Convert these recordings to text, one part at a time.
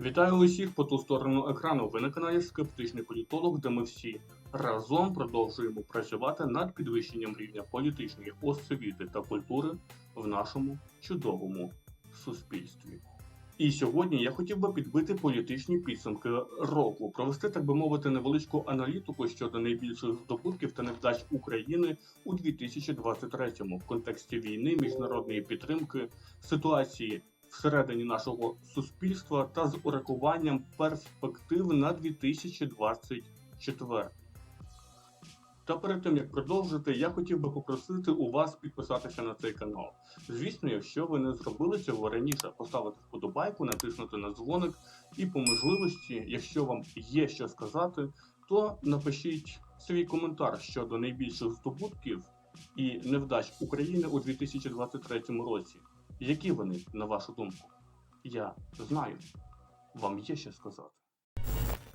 Вітаю усіх по ту сторону екрану. Ви на каналі Скептичний політолог, де ми всі разом продовжуємо працювати над підвищенням рівня політичної освіти та культури в нашому чудовому суспільстві. І сьогодні я хотів би підбити політичні підсумки року, провести, так би мовити, невеличку аналітику щодо найбільших здобутків та невдач України у 2023-му в контексті війни, міжнародної підтримки, ситуації всередині нашого суспільства та з урахуванням перспектив на 2024. Та перед тим як продовжити, я хотів би попросити у вас підписатися на цей канал. Звісно, якщо ви не зробили цього раніше, поставити вподобайку, натиснути на дзвоник і по можливості, якщо вам є що сказати, то напишіть свій коментар щодо найбільших здобутків і невдач України у 2023 році. Які вони, на вашу думку? Я знаю. Вам є що сказати.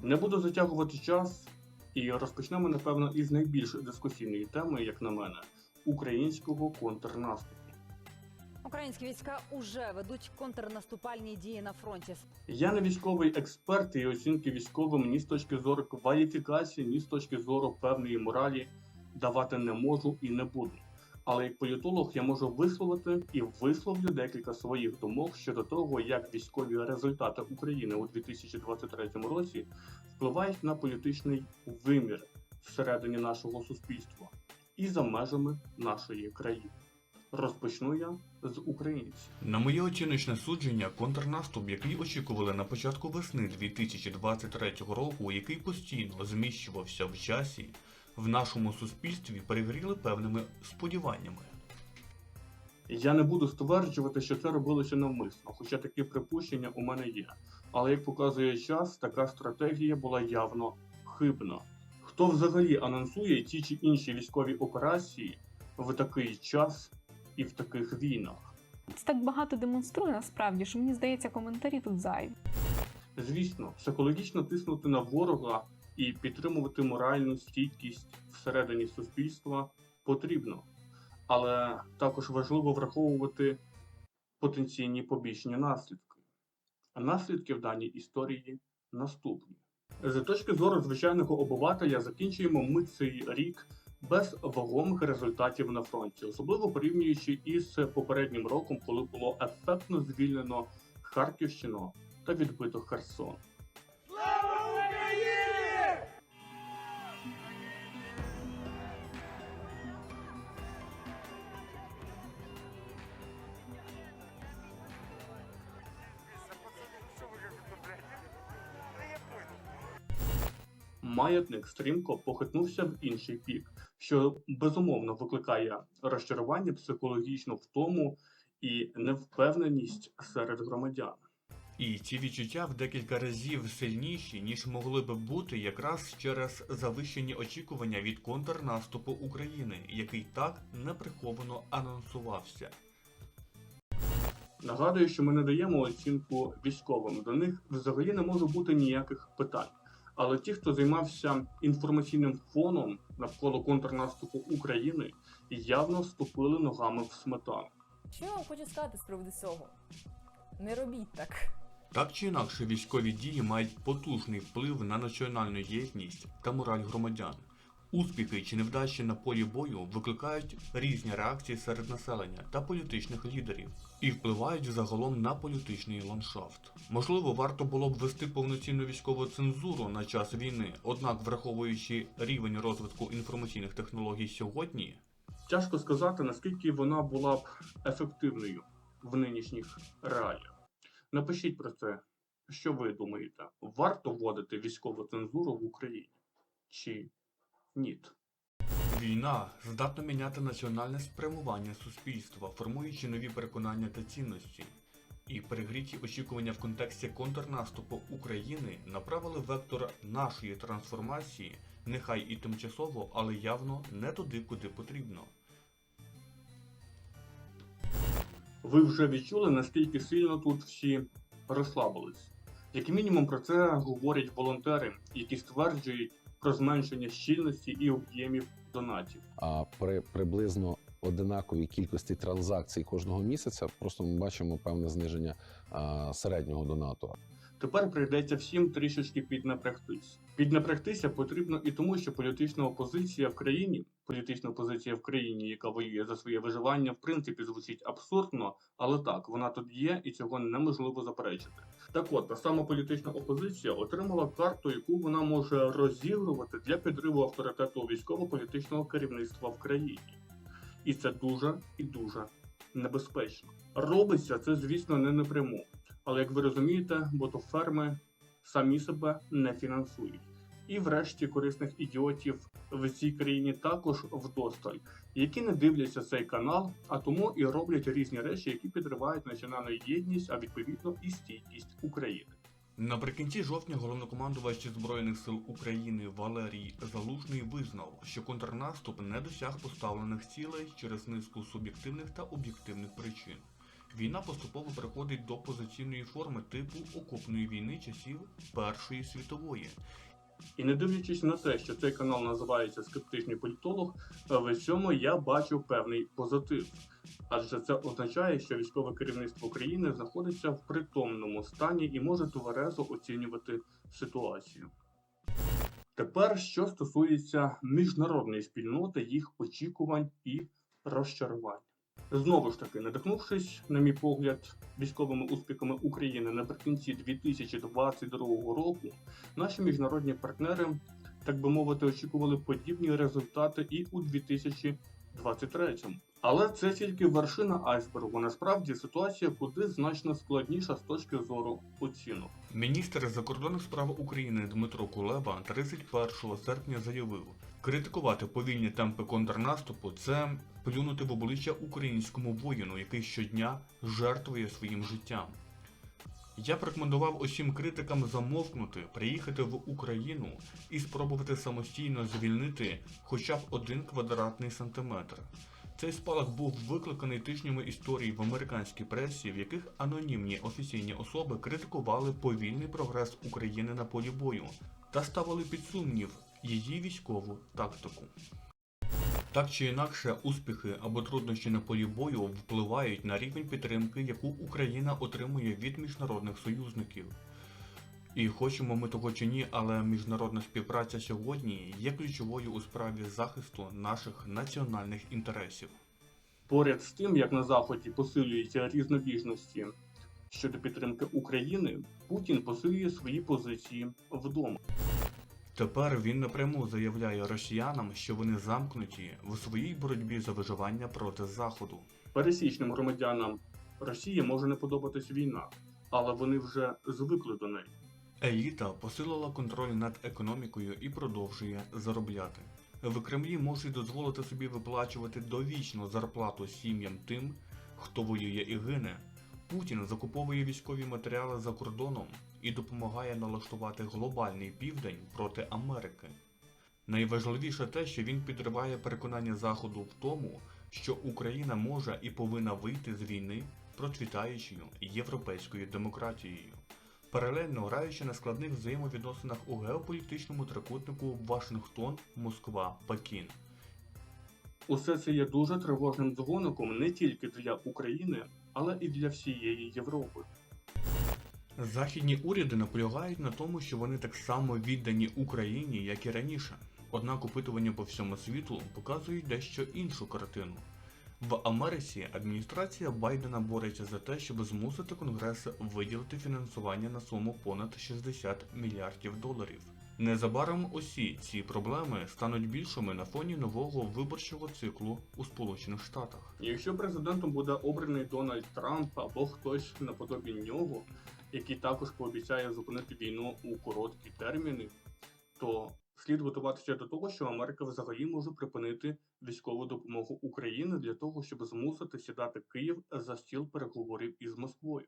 Не буду затягувати час і розпочнемо, напевно, із найбільш дискусійної теми, як на мене, українського контрнаступу. Українські війська уже ведуть контрнаступальні дії на фронті. Я не військовий експерт і оцінки військовим ні з точки зору кваліфікації, ні з точки зору певної моралі давати не можу і не буду. Але як політолог я можу висловити і висловлю декілька своїх думок щодо того, як військові результати України у 2023 році впливають на політичний вимір всередині нашого суспільства і за межами нашої країни. Розпочну я з українців. На моє оціночне судження, контрнаступ, який очікували на початку весни 2023 року, який постійно зміщувався в часі, в нашому суспільстві перегріли певними сподіваннями. Я не буду стверджувати, що це робилося навмисно, хоча такі припущення у мене є. Але як показує час, така стратегія була явно хибна. Хто взагалі анонсує ті чи інші військові операції в такий час і в таких війнах? Це так багато демонструє насправді, що мені здається, коментарі тут зайві. Звісно, психологічно тиснути на ворога і підтримувати моральну стійкість всередині суспільства потрібно, але також важливо враховувати потенційні побічні наслідки. А наслідки в даній історії наступні. З точки зору звичайного обивателя закінчуємо ми цей рік без вагомих результатів на фронті, особливо порівнюючи із попереднім роком, коли було ефектно звільнено Харківщину та відбито Херсон. Маятник стрімко похитнувся в інший бік, що безумовно викликає розчарування психологічну втому і невпевненість серед громадян. І ці відчуття в декілька разів сильніші, ніж могли би бути якраз через завищені очікування від контрнаступу України, який так неприховано анонсувався. Нагадую, що ми не даємо оцінку військовим. До них взагалі не може бути ніяких питань. Але ті, хто займався інформаційним фоном навколо контрнаступу України, явно вступили ногами в сметану. Що я вам хочу сказати з приводу цього? Не робіть так. Так чи інакше, військові дії мають потужний вплив на національну єдність та мораль громадян. Успіхи чи невдачі на полі бою викликають різні реакції серед населення та політичних лідерів і впливають загалом на політичний ландшафт. Можливо, варто було б ввести повноцінну військову цензуру на час війни, однак, враховуючи рівень розвитку інформаційних технологій сьогодні, Тяжко сказати, наскільки вона була б ефективною в нинішніх реаліях. Напишіть про це, що ви думаєте, варто вводити військову цензуру в Україні чи ні? Війна здатна міняти національне спрямування суспільства, формуючи нові переконання та цінності. І перегріті очікування в контексті контрнаступу України направили вектор нашої трансформації, нехай і тимчасово, але явно не туди, куди потрібно. Ви вже відчули, наскільки сильно тут всі розслабились. Як мінімум про це говорять волонтери, які стверджують про зменшення щільності і об'ємів донатів. А при приблизно одинаковій кількості транзакцій кожного місяця просто ми бачимо певне зниження а, середнього донату. Тепер прийдеться всім трішечки піднапрягтись. Піднапрягтися потрібно і тому, що політична опозиція в країні, політична опозиція в країні, яка воює за своє виживання, в принципі звучить абсурдно, але так, вона тут є і цього неможливо заперечити. Так от, та сама політична опозиція отримала карту, яку вона може розігрувати для підриву авторитету військово-політичного керівництва в країні. І це дуже і дуже небезпечно. Робиться це, звісно, не напряму. Але як ви розумієте, ботоферми самі себе не фінансують. І врешті корисних ідіотів в цій країні також вдосталь, які не дивляться цей канал, а тому і роблять різні речі, які підривають національну єдність, а відповідно і стійкість України. Наприкінці жовтня головнокомандувач Збройних сил України Валерій Залужний визнав, що контрнаступ не досяг поставлених цілей через низку суб'єктивних та об'єктивних причин. Війна поступово переходить до позиційної форми типу окопної війни часів Першої світової. І не дивлячись на те, що цей канал називається Скептичний політолог, е, в цьому я бачу певний позитив. Адже це означає, що військове керівництво країни знаходиться в притомному стані і може тверезо оцінювати ситуацію. Тепер, що стосується міжнародної спільноти, їх очікувань і розчарувань. Знову ж таки, надихнувшись, на мій погляд, військовими успіхами України наприкінці 2022 року, наші міжнародні партнери, так би мовити, очікували подібні результати і у 2023. Але це тільки вершина айсбергу. Насправді ситуація куди значно складніша з точки зору оцінок. Міністр закордонних справ України Дмитро Кулеба 31 серпня заявив, критикувати повільні темпи контрнаступу це плюнути в обличчя українському воїну, який щодня жертвує своїм життям. Я б рекомендував усім критикам замовкнути, приїхати в Україну і спробувати самостійно звільнити хоча б один квадратний сантиметр. Цей спалах був викликаний тижнями історій в американській пресі, в яких анонімні офіційні особи критикували повільний прогрес України на полі бою та ставили під сумнів її військову тактику. Так чи інакше, успіхи або труднощі на полі бою впливають на рівень підтримки, яку Україна отримує від міжнародних союзників. І хочемо ми того чи ні, але міжнародна співпраця сьогодні є ключовою у справі захисту наших національних інтересів. Поряд з тим, як на Заході посилюються різнобіжності щодо підтримки України, Путін посилює свої позиції вдома. Тепер він напряму заявляє росіянам, що вони замкнуті в своїй боротьбі за виживання проти Заходу. Пересічним громадянам Росії може не подобатись війна, але вони вже звикли до неї. Еліта посилила контроль над економікою і продовжує заробляти. В Кремлі можуть дозволити собі виплачувати довічну зарплату сім'ям тим, хто воює і гине. Путін закуповує військові матеріали за кордоном і допомагає налаштувати глобальний південь проти Америки. Найважливіше те, що він підриває переконання Заходу в тому, що Україна може і повинна вийти з війни процвітаючою європейською демократією паралельно граючи на складних взаємовідносинах у геополітичному трикутнику Вашингтон, Москва, Пекін. Усе це є дуже тривожним дзвоником не тільки для України, але і для всієї Європи. Західні уряди наполягають на тому, що вони так само віддані Україні, як і раніше. Однак опитування по всьому світу показують дещо іншу картину. В Америці адміністрація Байдена бореться за те, щоб змусити Конгрес виділити фінансування на суму понад 60 мільярдів доларів. Незабаром усі ці проблеми стануть більшими на фоні нового виборчого циклу у Сполучених Штатах. Якщо президентом буде обраний Дональд Трамп або хтось наподобі нього, який також пообіцяє зупинити війну у короткі терміни, то слід готуватися до того, що Америка взагалі може припинити військову допомогу Україні для того, щоб змусити сідати Київ за стіл переговорів із Москвою.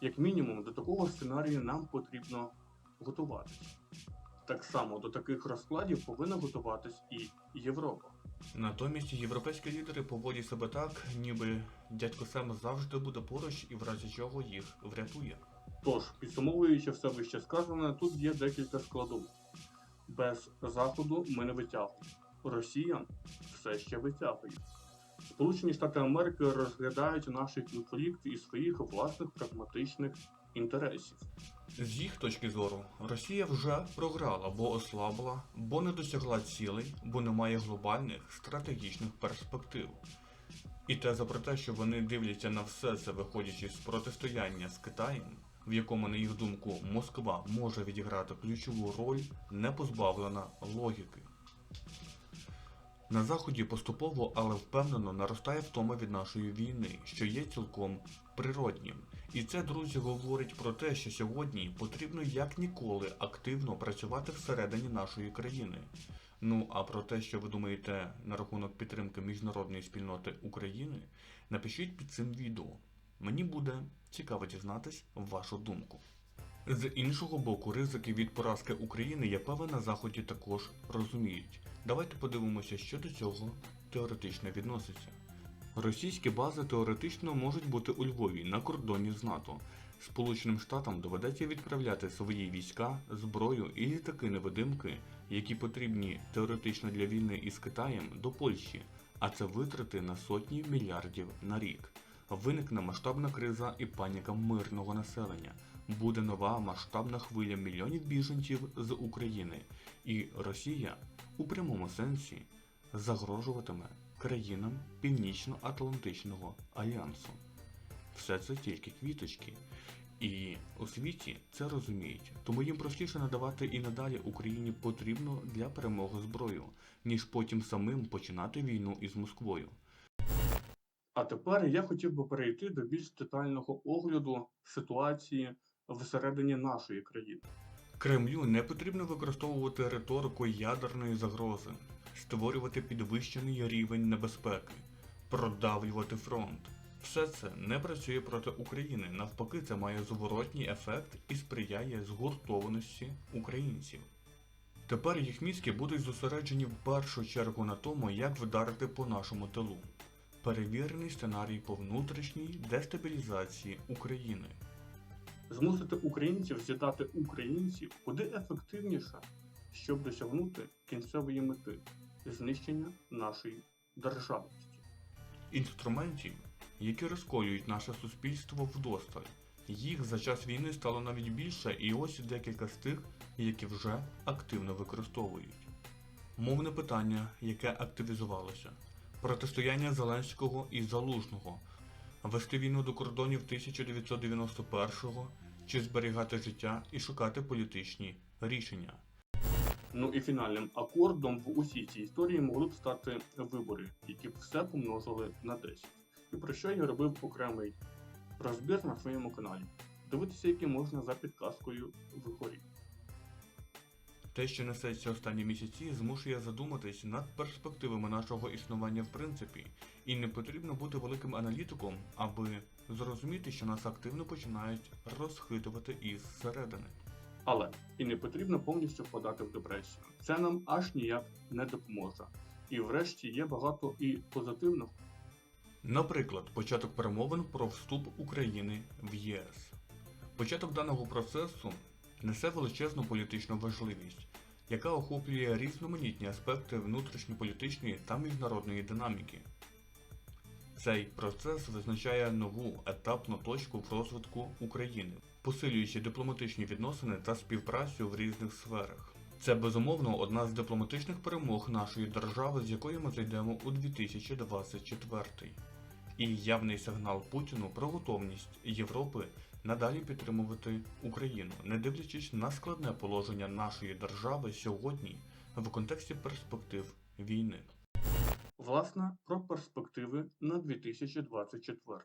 Як мінімум, до такого сценарію нам потрібно готуватися. Так само до таких розкладів повинна готуватись і Європа. Натомість європейські лідери поводять себе так, ніби дядько Сем завжди буде поруч і в разі чого їх врятує. Тож, підсумовуючи все вище сказане, тут є декілька складових. Без заходу ми не витягуємо. Росія все ще витягує. Сполучені Штати Америки розглядають наш конфлікт із своїх власних прагматичних інтересів. З їх точки зору, Росія вже програла, бо ослабла, бо не досягла цілей, бо не має глобальних стратегічних перспектив. І теза про те, що вони дивляться на все це, виходячи з протистояння з Китаєм, в якому, на їх думку, Москва може відіграти ключову роль, не позбавлена логіки. На заході поступово, але впевнено наростає втома від нашої війни, що є цілком природнім. І це, друзі, говорить про те, що сьогодні потрібно як ніколи активно працювати всередині нашої країни. Ну а про те, що ви думаєте на рахунок підтримки міжнародної спільноти України, напишіть під цим відео. Мені буде цікаво дізнатись вашу думку. З іншого боку, ризики від поразки України, я певен, на заході також розуміють. Давайте подивимося, що до цього теоретично відноситься. Російські бази теоретично можуть бути у Львові на кордоні з НАТО. Сполученим Штатам доведеться відправляти свої війська, зброю і літаки-невидимки, які потрібні теоретично для війни із Китаєм, до Польщі, а це витрати на сотні мільярдів на рік. Виникне масштабна криза і паніка мирного населення. Буде нова масштабна хвиля мільйонів біженців з України, і Росія у прямому сенсі загрожуватиме країнам Північно-Атлантичного альянсу. Все це тільки квіточки. І у світі це розуміють, тому їм простіше надавати і надалі Україні потрібно для перемоги зброю, ніж потім самим починати війну із Москвою. А тепер я хотів би перейти до більш детального огляду ситуації всередині нашої країни. Кремлю не потрібно використовувати риторику ядерної загрози, створювати підвищений рівень небезпеки, продавлювати фронт. Все це не працює проти України, навпаки, це має зворотній ефект і сприяє згуртованості українців. Тепер їх мізки будуть зосереджені в першу чергу на тому, як вдарити по нашому тилу. Перевірений сценарій по внутрішній дестабілізації України. Змусити українців з'їдати українців куди ефективніше, щоб досягнути кінцевої мети знищення нашої державності. інструментів, які розколюють наше суспільство вдосталь. Їх за час війни стало навіть більше, і ось декілька з тих, які вже активно використовують. Мовне питання, яке активізувалося, протистояння Зеленського і Залужного, вести війну до кордонів 1991-го, чи зберігати життя і шукати політичні рішення. Ну і фінальним акордом в усій цій історії могли б стати вибори, які б все помножили на 10. І про що я робив окремий розбір на своєму каналі. Дивитися, які можна за підказкою вгорі. Те, що несеться останні місяці, змушує задуматись над перспективами нашого існування в принципі, і не потрібно бути великим аналітиком, аби зрозуміти, що нас активно починають розхитувати із середини. Але і не потрібно повністю впадати в депресію. Це нам аж ніяк не допоможе. І врешті є багато і позитивного. Наприклад, початок перемовин про вступ України в ЄС. Початок даного процесу несе величезну політичну важливість, яка охоплює різноманітні аспекти внутрішньополітичної та міжнародної динаміки. Цей процес визначає нову етапну точку в розвитку України, посилюючи дипломатичні відносини та співпрацю в різних сферах. Це безумовно одна з дипломатичних перемог нашої держави, з якої ми зайдемо у 2024 і явний сигнал Путіну про готовність Європи надалі підтримувати Україну, не дивлячись на складне положення нашої держави сьогодні в контексті перспектив війни. Власне, про перспективи на 2024.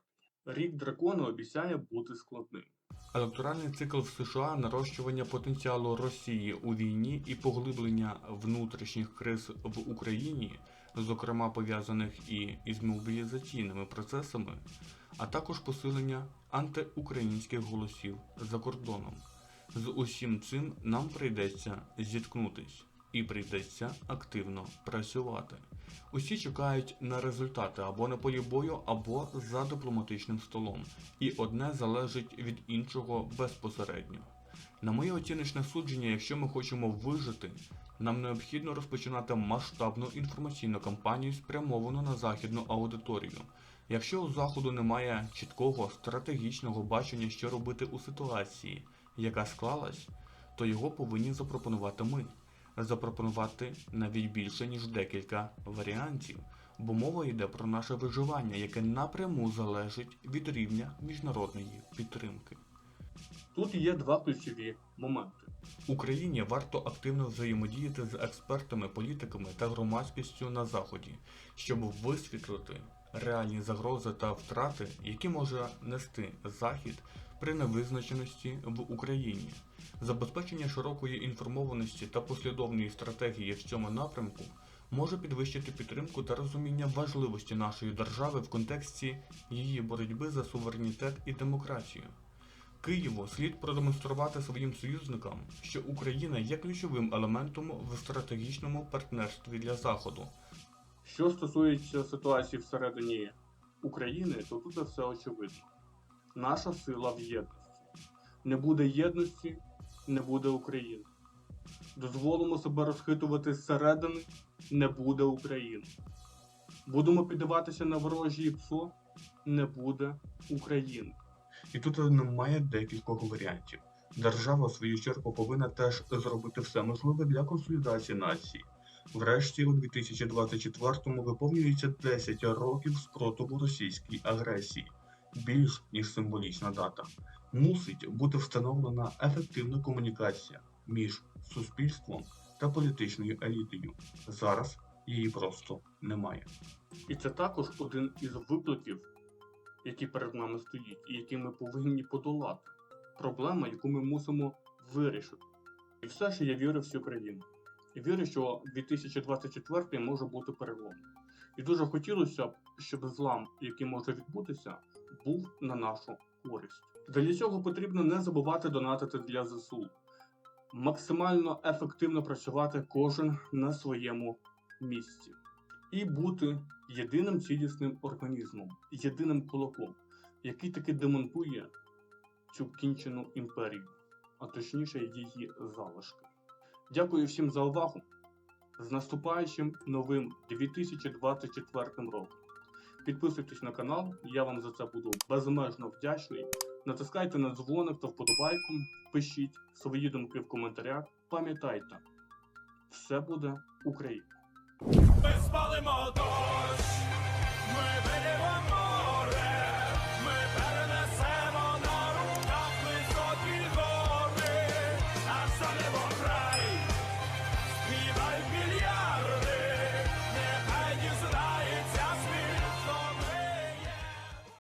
Рік дракону обіцяє бути складним. Електоральний цикл в США нарощування потенціалу Росії у війні і поглиблення внутрішніх криз в Україні, зокрема пов'язаних і із мобілізаційними процесами, а також посилення антиукраїнських голосів за кордоном. З усім цим нам прийдеться зіткнутись і прийдеться активно працювати. Усі чекають на результати або на полі бою, або за дипломатичним столом, і одне залежить від іншого безпосередньо. На моє оціночне судження, якщо ми хочемо вижити, нам необхідно розпочинати масштабну інформаційну кампанію, спрямовану на західну аудиторію. Якщо у заходу немає чіткого стратегічного бачення, що робити у ситуації, яка склалась, то його повинні запропонувати ми. Запропонувати навіть більше, ніж декілька варіантів, бо мова йде про наше виживання, яке напряму залежить від рівня міжнародної підтримки. Тут є два ключові моменти. Україні варто активно взаємодіяти з експертами, політиками та громадськістю на заході, щоб висвітлити реальні загрози та втрати, які може нести захід при невизначеності в Україні. Забезпечення широкої інформованості та послідовної стратегії в цьому напрямку може підвищити підтримку та розуміння важливості нашої держави в контексті її боротьби за суверенітет і демократію. Києву слід продемонструвати своїм союзникам, що Україна є ключовим елементом в стратегічному партнерстві для Заходу. Що стосується ситуації всередині України, то тут все очевидно. Наша сила в єдності. Не буде єдності, не буде України. Дозволимо себе розхитувати зсередини, не буде України. Будемо піддаватися на ворожі ПСО, не буде України. І тут немає декількох варіантів. Держава, в свою чергу, повинна теж зробити все можливе для консолідації нації. Врешті, у 2024-му виповнюється 10 років спротиву російській агресії, більш ніж символічна дата. Мусить бути встановлена ефективна комунікація між суспільством та політичною елітою. Зараз її просто немає. І це також один із викликів, який перед нами стоїть, і який ми повинні подолати. Проблема, яку ми мусимо вирішити. І все ж я вірю в всю країну. І вірю, що 2024 може бути переломним. І дуже хотілося б, щоб злам, який може відбутися, був на нашу користь. Для цього потрібно не забувати донатити для ЗСУ, максимально ефективно працювати кожен на своєму місці і бути єдиним цілісним організмом, єдиним кулаком, який таки демонтує цю кінчену імперію, а точніше її залишки. Дякую всім за увагу. З наступаючим новим 2024 роком. Підписуйтесь на канал, я вам за це буду безмежно вдячний. Натискайте на дзвоник та вподобайку, пишіть свої думки в коментарях. Пам'ятайте, все буде Україна! Ми спалимо дощ, ми